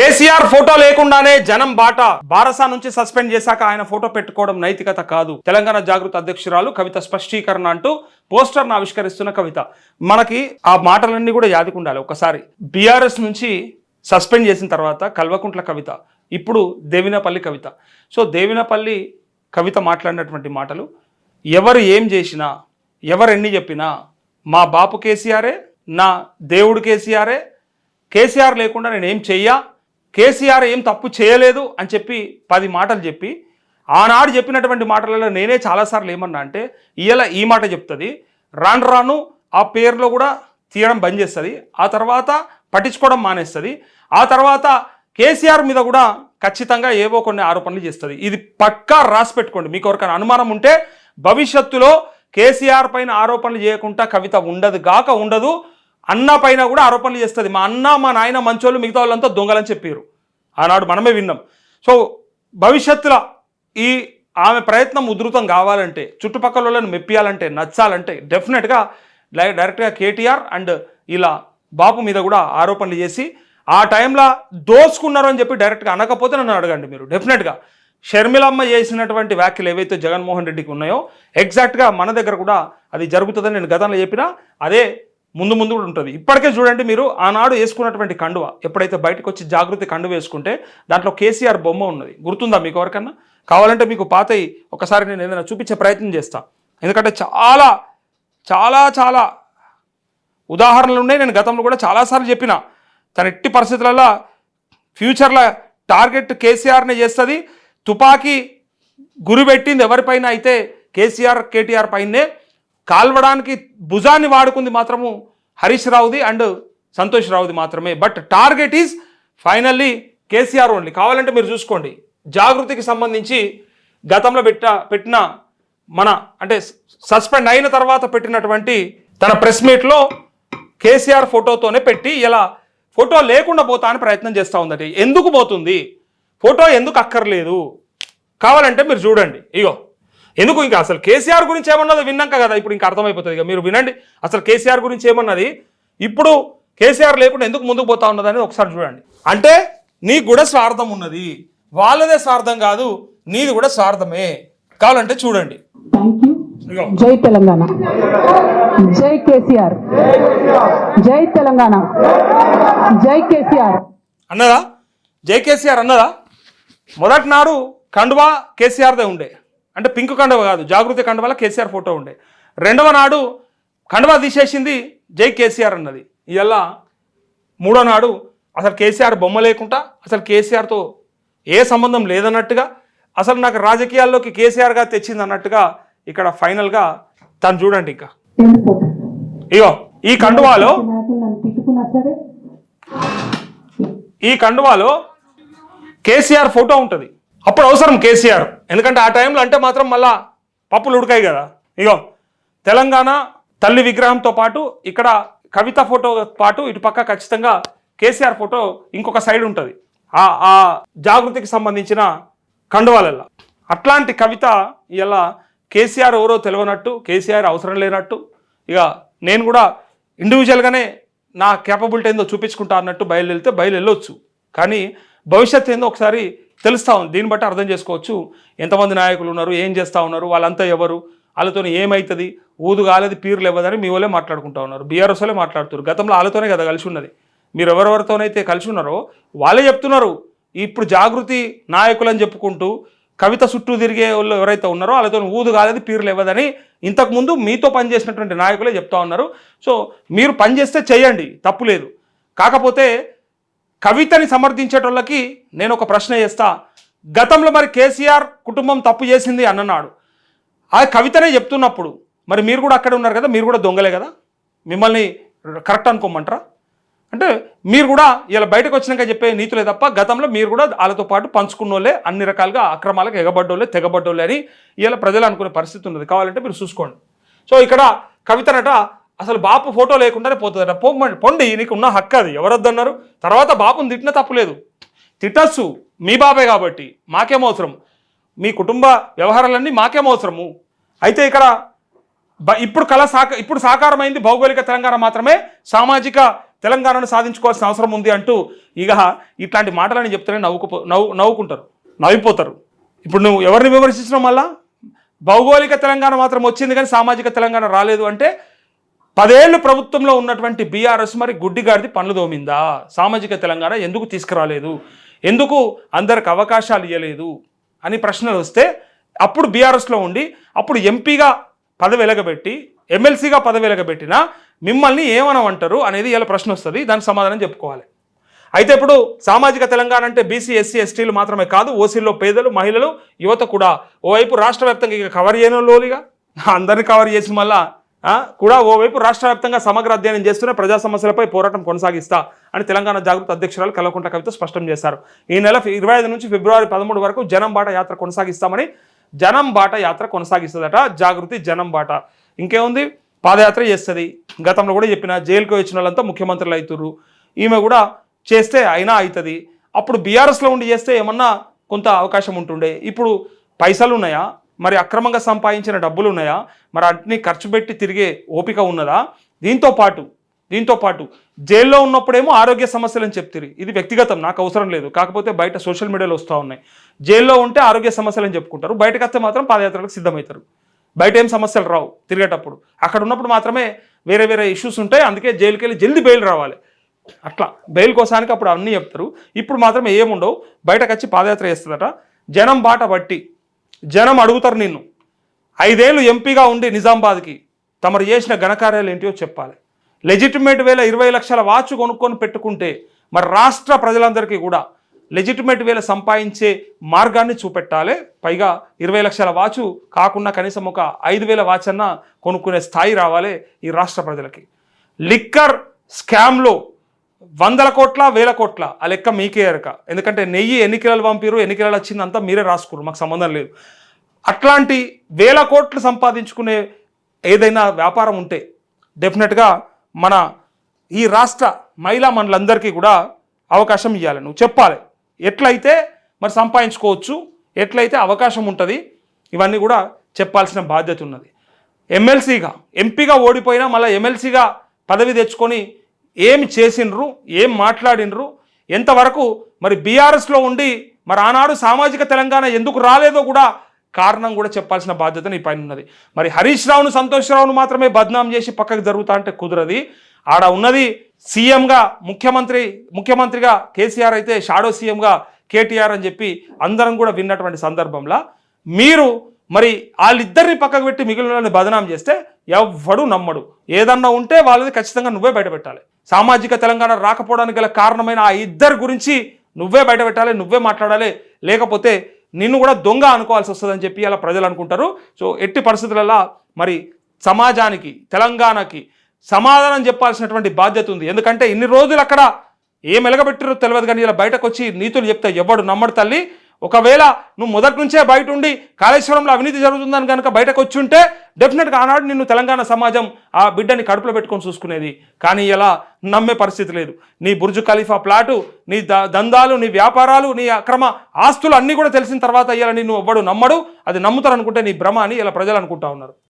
KCR photo లేకుండానే జనం బాట బారసా నుంచి సస్పెండ్ చేశాక ఆయన ఫోటో పెట్టుకోవడం నైతికత కాదు. తెలంగాణ జాగృత అధ్యక్షురాలు కవిత స్పష్టీకరణ అంటూ పోస్టర్ను ఆవిష్కరిస్తున్న కవిత. మనకి ఆ మాటలన్నీ కూడా యాదికుండాలి ఒకసారి. బీఆర్ఎస్ నుంచి సస్పెండ్ చేసిన తర్వాత కల్వకుంట్ల కవిత ఇప్పుడు దేవినపల్లి కవిత. సో దేవినపల్లి కవిత మాట్లాడినటువంటి మాటలు ఎవరు ఏం చేసినా ఎవరు ఎన్ని చెప్పినా మా బాపు కేసీఆరే నా దేవుడు కేసీఆరే కేసీఆర్ లేకుండా నేనేం చెయ్యా కేసీఆర్ ఏం తప్పు చేయలేదు అని చెప్పి పది మాటలు చెప్పి ఆనాడు చెప్పినటువంటి మాటలలో నేనే చాలాసార్లు ఏమన్నా అంటే ఇవాళ ఈ మాట చెప్తుంది రాను రాను ఆ పేరులో కూడా తీయడం బంద్ చేస్తుంది ఆ తర్వాత పట్టించుకోవడం మానేస్తుంది ఆ తర్వాత కేసీఆర్ మీద కూడా ఖచ్చితంగా ఏవో కొన్ని ఆరోపణలు చేస్తుంది. ఇది పక్కా రాసి పెట్టుకోండి. మీకు ఎవరికైనా అనుమానం ఉంటే భవిష్యత్తులో కేసీఆర్ పైన ఆరోపణలు చేయకుండా కవిత ఉండదు గాక ఉండదు అన్న పైన కూడా ఆరోపణలు చేస్తుంది. మా అన్న మా నాయన మంచోళ్ళు మిగతా వాళ్ళంతా దొంగలని చెప్పారు ఆనాడు మనమే విన్నాం. సో భవిష్యత్తులో ఈ ఆమె ప్రయత్నం ఉధృతం కావాలంటే చుట్టుపక్కల వాళ్ళని మెప్పియాలంటే నచ్చాలంటే డెఫినెట్గా డైరెక్ట్గా కేటీఆర్ అండ్ ఇలా బాపు మీద కూడా ఆరోపణలు చేసి ఆ టైంలో దోసుకున్నారు అని చెప్పి డైరెక్ట్గా అనకపోతే నన్ను అడగండి మీరు. డెఫినెట్గా షర్మిలమ్మ చేసినటువంటి వ్యాఖ్యలు ఏవైతే జగన్మోహన్ రెడ్డికి ఉన్నాయో ఎగ్జాక్ట్గా మన దగ్గర కూడా అది జరుగుతుందని నేను గతంలో చెప్పినా అదే ముందు ముందు కూడా ఉంటుంది. ఇప్పటికే చూడండి మీరు ఆనాడు వేసుకున్నటువంటి కండువ. ఎప్పుడైతే బయటకు వచ్చి జాగృతి కండువ వేసుకుంటే దాంట్లో కేసీఆర్ బొమ్మ ఉన్నది. గుర్తుందా మీకు ఎవరికన్నా? కావాలంటే మీకు పాత ఒకసారి నేను ఏదైనా చూపించే ప్రయత్నం చేస్తా. ఎందుకంటే చాలా చాలా చాలా ఉదాహరణలు ఉన్నాయి. నేను గతంలో కూడా చాలాసార్లు చెప్పిన. తన ఎట్టి పరిస్థితులలో ఫ్యూచర్లో టార్గెట్ కేసీఆర్నే చేస్తుంది. తుపాకీ గురి పెట్టింది ఎవరిపైన అయితే? కేసీఆర్ కేటీఆర్ పైనే. కాల్వడానికి భుజాన్ని వాడుకుంది మాత్రము హరీష్ రావుది అండ్ సంతోష్ రావుది మాత్రమే. But target is finally KCR only. కావాలంటే మీరు చూసుకోండి. జాగృతికి సంబంధించి గతంలో పెట్ట పెట్టిన మన అంటే సస్పెండ్ అయిన తర్వాత పెట్టినటువంటి తన ప్రెస్ మీట్లో కేసీఆర్ ఫోటోతోనే పెట్టి ఇలా ఫోటో లేకుండా పోతా అని ప్రయత్నం చేస్తూ ఉందట. ఎందుకు పోతుంది? ఫోటో ఎందుకు అక్కర్లేదు? కావాలంటే మీరు చూడండి. ఇగో. ఎందుకు ఇంకా అసలు కేసీఆర్ గురించి ఏమన్నది విన్నాక కదా ఇప్పుడు ఇంకా అర్థమైపోతుంది. ఇక మీరు వినండి అసలు కేసీఆర్ గురించి ఏమన్నది? ఇప్పుడు కేసీఆర్ లేకుండా ఎందుకు ముందుకు పోతా ఉన్నది అనేది ఒకసారి చూడండి. అంటే నీకు కూడా స్వార్థం ఉన్నది వాళ్ళదే స్వార్థం కాదు నీది కూడా స్వార్థమే కావాలంటే చూడండి. జై తెలంగాణ. జై కేసీఆర్. జై తెలంగాణ. జై కేసీఆర్. అన్నదా? జై కేసీఆర్ అన్నదా? మొదటి నాడు కండువా కేసీఆర్దే ఉండే. అంటే పింక్ కండవ కాదు జాగృతి కండువాల కేసీఆర్ ఫోటో ఉండే. రెండవ నాడు కండవ తీసేసింది జై కేసీఆర్ అన్నది. ఇలా మూడో నాడు అసలు కేసీఆర్ బొమ్మ లేకుండా అసలు కేసీఆర్తో ఏ సంబంధం లేదన్నట్టుగా అసలు నాకు రాజకీయాల్లోకి కేసీఆర్గా తెచ్చింది అన్నట్టుగా ఇక్కడ ఫైనల్గా తను చూడండి ఇంకా. ఇగో ఈ కండువాలో ఈ కండువాలో కేసీఆర్ ఫోటో ఉంటుంది. అప్పుడు అవసరం కేసీఆర్. ఎందుకంటే ఆ టైంలో అంటే మాత్రం మళ్ళా పప్పులు ఉడకాయి కదా. ఇగో తెలంగాణ తల్లి విగ్రహంతో పాటు ఇక్కడ కవిత ఫోటో పాటు ఇటు పక్క ఖచ్చితంగా కేసీఆర్ ఫోటో ఇంకొక సైడ్ ఉంటుంది. ఆ ఆ జాగృతికి సంబంధించిన కండువాలల్లా. అట్లాంటి కవిత ఇలా కేసీఆర్ ఎవరో తెలియనట్టు కేసీఆర్ అవసరం లేనట్టు. ఇక నేను కూడా ఇండివిజువల్గానే నా కేపబిలిటీ ఏందో చూపించుకుంటా అన్నట్టు బయలుదేరితే బయలు వెళ్ళొచ్చు కానీ భవిష్యత్ ఏందో ఒకసారి తెలుస్తూ ఉంది. దీన్ని బట్టి అర్థం చేసుకోవచ్చు. ఎంతమంది నాయకులు ఉన్నారు ఏం చేస్తూ ఉన్నారు వాళ్ళంతా ఎవరు వాళ్ళతో ఏమవుతుంది ఊదు కాలేదు పీరులు ఇవ్వదని మీ వాళ్ళే మాట్లాడుకుంటా ఉన్నారు. బీఆర్ఎస్ వాళ్ళే మాట్లాడుతారు గతంలో వాళ్ళతోనే కదా కలిసి ఉన్నది. మీరు ఎవరెవరితోనైతే కలిసి ఉన్నారో వాళ్ళే చెప్తున్నారు. ఇప్పుడు జాగృతి నాయకులు అని చెప్పుకుంటూ కవిత చుట్టూ తిరిగే వాళ్ళు ఎవరైతే ఉన్నారో వాళ్ళతో ఊదు కాలేదు పీరులు ఇవ్వదని ఇంతకుముందు మీతో పనిచేసినటువంటి నాయకులే చెప్తా ఉన్నారు. సో మీరు పని చేస్తే చేయండి తప్పు లేదు. కాకపోతే కవితని సమర్థించేటోళ్ళకి నేను ఒక ప్రశ్న చేస్తా. గతంలో మరి కేసీఆర్ కుటుంబం తప్పు చేసింది అన్ననాడు. ఆ కవితనే చెప్తున్నప్పుడు మరి మీరు కూడా అక్కడే ఉన్నారు కదా మీరు కూడా దొంగలే కదా? మిమ్మల్ని కరెక్ట్ అనుకోమంటారా? అంటే మీరు కూడా ఇలా బయటకు వచ్చినాక చెప్పే నీతులే తప్ప గతంలో మీరు కూడా వాళ్ళతో పాటు పంచుకున్నోళ్ళే అన్ని రకాలుగా అక్రమాలకు ఎగబడ్డోళ్ళే తెగబడ్డోళ్ళే అని ఇలా ప్రజలు అనుకునే పరిస్థితి ఉన్నది. కావాలంటే మీరు చూసుకోండి. సో ఇక్కడ కవితనట అసలు బాపు ఫోటో లేకుండానే పోతుందట. పొమ్మండి పొండి నీకు ఉన్న హక్కు అది. ఎవరొద్దన్నారు? తర్వాత బాపుని తిట్టిన తప్పులేదు తిట్టచ్చు మీ బాబే కాబట్టి. మాకేం అవసరం? మీ కుటుంబ వ్యవహారాలన్నీ మాకేం అవసరము? అయితే ఇక్కడ బ- ఇప్పుడు కళ సాక ఇప్పుడు సాకారమైంది భౌగోళిక తెలంగాణ మాత్రమే. సామాజిక తెలంగాణను సాధించుకోవాల్సిన అవసరం ఉంది అంటూ ఇక ఇట్లాంటి మాటలని చెప్తేనే నవ్వుకుపో నవ్వు నవ్వుకుంటారు. నవ్విపోతారు. ఇప్పుడు నువ్వు ఎవరిని విమర్శించడం మళ్ళా? భౌగోళిక తెలంగాణ మాత్రం వచ్చింది కానీ సామాజిక తెలంగాణ రాలేదు అంటే పదేళ్ళు ప్రభుత్వంలో ఉన్నటువంటి బీఆర్ఎస్ మరి గుడ్డిగాడిది పనులు దోమిందా? సామాజిక తెలంగాణ ఎందుకు తీసుకురాలేదు? ఎందుకు అందరికి అవకాశాలు ఇవ్వలేదు అని ప్రశ్నలు వస్తే అప్పుడు బీఆర్ఎస్లో ఉండి అప్పుడు ఎంపీగా పదవి వెలగబెట్టి ఎమ్మెల్సీగా పదవి వెలగబెట్టినా మిమ్మల్ని ఏమనమంటారు అనేది ఇలా ప్రశ్న వస్తుంది. దానికి సమాధానం చెప్పుకోవాలి. అయితే ఇప్పుడు సామాజిక తెలంగాణ అంటే బీసీ ఎస్సీ ఎస్టీలు మాత్రమే కాదు ఓసీల్లో పేదలు మహిళలు యువత కూడా ఓవైపు రాష్ట్ర వ్యాప్తంగా ఇక కవర్ చేయడం లోలిగా అందరిని కవర్ చేసి మళ్ళా కూడా ఓవైపు రాష్ట్ర వ్యాప్తంగా సమగ్ర అధ్యయనం చేస్తూనే ప్రజా సమస్యలపై పోరాటం కొనసాగిస్తా అని తెలంగాణ జాగృత అధ్యక్షురాలు కల్వకుంట్ల కవిత స్పష్టం చేశారు. ఈ నెల ఇరవై ఐదు నుంచి ఫిబ్రవరి పదమూడు వరకు జనం బాట యాత్ర కొనసాగిస్తామని జనం బాట యాత్ర కొనసాగిస్తుందట జాగృతి జనం బాట. ఇంకేముంది? పాదయాత్ర చేస్తుంది. గతంలో కూడా చెప్పిన జైలుకు వచ్చిన వాళ్ళంతా ముఖ్యమంత్రులు అవుతుర్రు ఈమె కూడా చేస్తే అయినా అవుతుంది అప్పుడు బీఆర్ఎస్లో ఉండి చేస్తే ఏమన్నా కొంత అవకాశం ఉంటుండే. ఇప్పుడు పైసలు ఉన్నాయా మరి అక్రమంగా సంపాదించిన డబ్బులు ఉన్నాయా? మరి అన్ని ఖర్చు పెట్టి తిరిగే ఓపిక ఉన్నదా? దీంతో పాటు దీంతో పాటు జైల్లో ఉన్నప్పుడేమో ఆరోగ్య సమస్యలు అని చెప్తారు. ఇది వ్యక్తిగతం నాకు అవసరం లేదు. కాకపోతే బయట సోషల్ మీడియాలో వస్తూ ఉన్నాయి. జైల్లో ఉంటే ఆరోగ్య సమస్యలు అని చెప్పుకుంటారు. బయటకు వస్తే మాత్రం పాదయాత్రలకు సిద్ధమవుతారు. బయట ఏం సమస్యలు రావు తిరిగేటప్పుడు. అక్కడ ఉన్నప్పుడు మాత్రమే వేరే వేరే ఇష్యూస్ ఉంటాయి. అందుకే జైలుకి వెళ్ళి జల్దీ బెయిల్ రావాలి. అట్లా. బెయిల్ కోసానికి అప్పుడు అన్నీ చెప్తారు. ఇప్పుడు మాత్రం ఏముండవు. బయటకు వచ్చి పాదయాత్ర చేస్తుందట. జనం బాట బట్టి జనం అడుగుతారు నిన్ను. ఐదేళ్ళు ఎంపీగా ఉండి నిజామాబాద్కి తమరు చేసిన ఘనకార్యాలు ఏంటియో చెప్పాలి. లెజిటిమేట్ వేల ఇరవై లక్షల వాచ్ కొనుక్కొని పెట్టుకుంటే మరి రాష్ట్ర ప్రజలందరికీ కూడా లెజిటిమేట్ వేల సంపాదించే మార్గాన్ని చూపెట్టాలి. పైగా ఇరవై లక్షల వాచు కాకుండా కనీసం ఒక ఐదు వేల వాచ్ అన్న కొనుక్కునే స్థాయి రావాలి ఈ రాష్ట్ర ప్రజలకి. లిక్కర్ స్కామ్లో వందల కోట్ల వేల కోట్ల ఆ లెక్క మీకే ఎరక. ఎందుకంటే నెయ్యి ఎన్ని కిలోలు పంపిరు ఎన్ని కిలోలు వచ్చిందంతా మీరే రాసుకురు మాకు సంబంధం లేదు. అట్లాంటి వేల కోట్లు సంపాదించుకునే ఏదైనా వ్యాపారం ఉంటే డెఫినెట్గా మన ఈ రాష్ట్ర మహిళా మండలందరికీ కూడా అవకాశం ఇవ్వాలి నువ్వు చెప్పాలి. ఎట్లయితే మరి సంపాదించుకోవచ్చు ఎట్లయితే అవకాశం ఉంటుంది ఇవన్నీ కూడా చెప్పాల్సిన బాధ్యత ఉన్నది. ఎమ్మెల్సీగా ఎంపీగా ఓడిపోయినా మళ్ళీ ఎమ్మెల్సీగా పదవి తెచ్చుకొని ఏమి చేసిండ్రు ఏం మాట్లాడినరు ఎంతవరకు మరి బీఆర్ఎస్లో ఉండి మరి ఆనాడు సామాజిక తెలంగాణ ఎందుకు రాలేదో కూడా కారణం కూడా చెప్పాల్సిన బాధ్యత నీ పైన ఉన్నది. మరి హరీష్ రావును సంతోష్ రావును మాత్రమే బద్నాం చేసి పక్కకు జరుగుతా అంటే కుదరది. ఆడ ఉన్నది సీఎంగా ముఖ్యమంత్రి ముఖ్యమంత్రిగా కేసీఆర్ అయితే షాడో సీఎంగా కేటీఆర్ అని చెప్పి అందరం కూడా విన్నటువంటి సందర్భంలో మీరు మరి వాళ్ళిద్దరిని పక్కకు పెట్టి మిగిలిన వాళ్ళని బదనాం చేస్తే ఎవ్వడు నమ్మడు. ఏదన్నా ఉంటే వాళ్ళది ఖచ్చితంగా నువ్వే బయటపెట్టాలి. సామాజిక తెలంగాణ రాకపోవడానికి గల కారణమైన ఆ ఇద్దరి గురించి నువ్వే బయటపెట్టాలి నువ్వే మాట్లాడాలి. లేకపోతే నిన్ను కూడా దొంగ అనుకోవాల్సి వస్తుందని చెప్పి అలా ప్రజలు అనుకుంటారు. సో ఎట్టి పరిస్థితులలో మరి సమాజానికి తెలంగాణకి సమాధానం చెప్పాల్సినటువంటి బాధ్యత ఉంది. ఎందుకంటే ఇన్ని రోజులు అక్కడ ఏం ఎలగబెట్టారో తెలియదు కానీ ఇలా బయటకు వచ్చి నీతులు చెప్తే ఎవడు నమ్మడు తల్లి. ఒకవేళ నువ్వు మొదటి నుంచే బయట ఉండి కాళేశ్వరంలో అవినీతి జరుగుతుందని కనుక బయటకు వచ్చి ఉంటే డెఫినెట్గా ఆనాడు నిన్ను తెలంగాణ సమాజం ఆ బిడ్డని కడుపులో పెట్టుకొని చూసుకునేది. కానీ ఇలా నమ్మే పరిస్థితి లేదు. నీ బుర్జు ఖలీఫా ప్లాటు నీ ద దందాలు నీ వ్యాపారాలు నీ అక్రమ ఆస్తులు అన్నీ కూడా తెలిసిన తర్వాత ఇలా నిన్ను ఎవ్వడు నమ్మడు. అది నమ్ముతారు అనుకుంటే నీ భ్రమ అని ఇలా ప్రజలు అనుకుంటా ఉన్నారు.